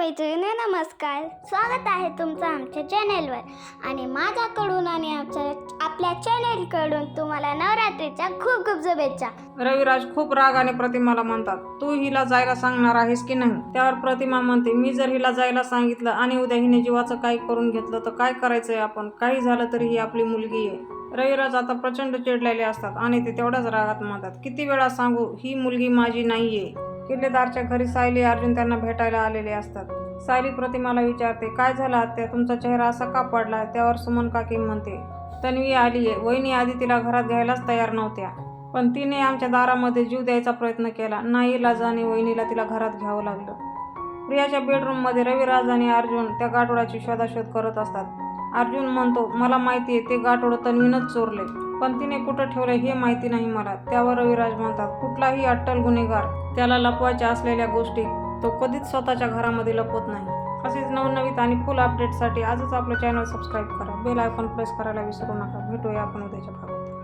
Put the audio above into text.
मैत्रिणी नमस्कार. स्वागत आहे तुमचं आमच्या चॅनेलवर आणि माझ्याकडून आणि आमच्या आपल्या चॅनेलकडून तुम्हाला नवरात्रीच्या खूप खूप शुभेच्छा. रविराज खूप रागाने प्रतिमाला म्हणतात तू हिला जायला सांगणार आहेस की नाही? त्यावर प्रतिमा म्हणते मी जर हिला जायला सांगितलं आणि उद्या हिने जीवाचं काही करून घेतलं तर काय करायचंय आपण? काही झालं तरी ही आपली मुलगी आहे. रविराज आता प्रचंड चिडलेले असतात आणि ते तेवढ्याच रागात म्हणतात किती वेळा सांगू ही मुलगी माझी नाहीये. किल्लेदारच्या घरी सायली अर्जुन त्यांना भेटायला आलेले असतात. सायली प्रतिमाला विचारते काय झालं आत्या? तुमचा चेहरा असा का पडला त्यावर सुमन काकी म्हणते तन्वी आली आहे. वहिनी आधी तिला घरात घ्यायलाच तयार नव्हत्या. पण तिने आमच्या दारामध्ये जीव द्यायचा प्रयत्न केला. नाही लाजाने वहिनीला तिला घरात घ्यावं लागलं. प्रियाच्या बेडरूममध्ये रविराज आणि अर्जुन त्या गाठोडाची शोधाशोध करत असतात. अर्जुन म्हणतो मला माहिती आहे ते गाठोडं तन्वीनच चोरले. पण तिने कुठं ठेवलं हे माहिती नाही मला. त्यावर रविराज म्हणतात कुठलाही अट्टल गुन्हेगार त्याला लपवायच्या असलेल्या गोष्टी तो कधीच स्वतःच्या घरामध्ये लपवत नाही. असेच नवनवीत आणि फुल अपडेटसाठी आजच आपलं चॅनल सबस्क्राईब करा. बेल आयकॉन प्रेस करायला विसरू नका. भेटूया आपण उद्याच्या भागात.